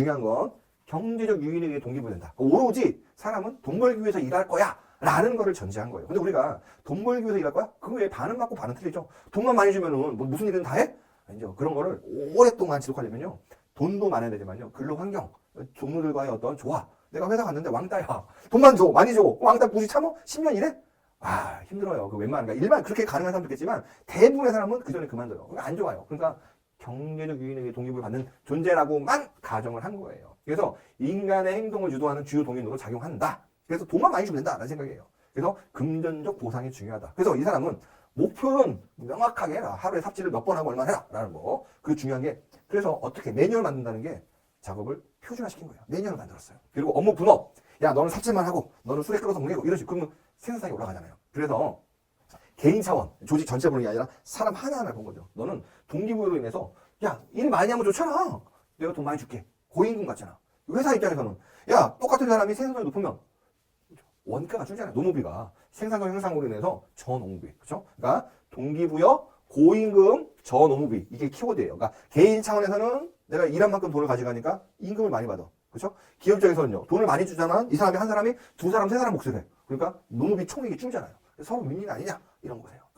중요한 건 경제적 유인에게 동기부여된다. 오로지 사람은 돈 벌기 위해서 일할 거야. 라는 거를 전제한 거예요. 근데 우리가 돈 벌기 위해서 일할 거야? 그거 왜 반은 맞고 반은 틀리죠? 돈만 많이 주면은 뭐 무슨 일은 다 해? 아니죠. 그런 거를 오랫동안 지속하려면요. 돈도 많아야 되지만요. 근로 환경, 동료들과의 어떤 조화. 내가 회사 갔는데 왕따야. 돈만 줘, 많이 줘. 왕따 굳이 참어? 10년 일해? 아, 힘들어요. 그 웬만한, 일반 그렇게 가능한 사람도 있겠지만 대부분의 사람은 그 전에 그만둬요. 안 좋아요. 그러니까 경제적 유인에게 동기부여 받는 존재라고만 가정을 한 거예요. 그래서 인간의 행동을 유도하는 주요 동인으로 작용한다. 그래서 돈만 많이 주면 된다라는 생각이에요. 그래서 금전적 보상이 중요하다. 그래서 이 사람은 목표는 명확하게 해라. 하루에 삽질을 몇 번 하고 얼마나 해라. 라는 거. 그 중요한 게 그래서 어떻게 매뉴얼 만든다는 게 작업을 표준화시킨 거예요. 매뉴얼을 만들었어요. 그리고 업무 분업. 야, 너는 삽질만 하고, 너는 술에 끌어서 먹이고, 이런 식으로. 그러면 생산성이 올라가잖아요. 그래서 개인 차원, 조직 전체 보는 게 아니라 사람 하나하나 본 거죠. 너는 동기부여로 인해서, 야, 일 많이 하면 좋잖아. 내가 돈 많이 줄게. 고임금 같잖아. 회사 입장에서는, 야, 똑같은 사람이 생산성이 높으면 원가가 줄잖아요. 노무비가. 생산성 향상으로 인해서 저노무비. 그렇죠? 그러니까 동기부여, 고임금, 저노무비. 이게 키워드예요. 그러니까 개인 차원에서는 내가 일한 만큼 돈을 가져가니까 임금을 많이 받아. 그렇죠? 기업 입장에서는요. 돈을 많이 주잖아. 이 사람이 한 사람이 두 사람, 세 사람 몫을 해. 그러니까 노무비 총액이 줄잖아요. 윈윈 아니냐? 이런 거예요.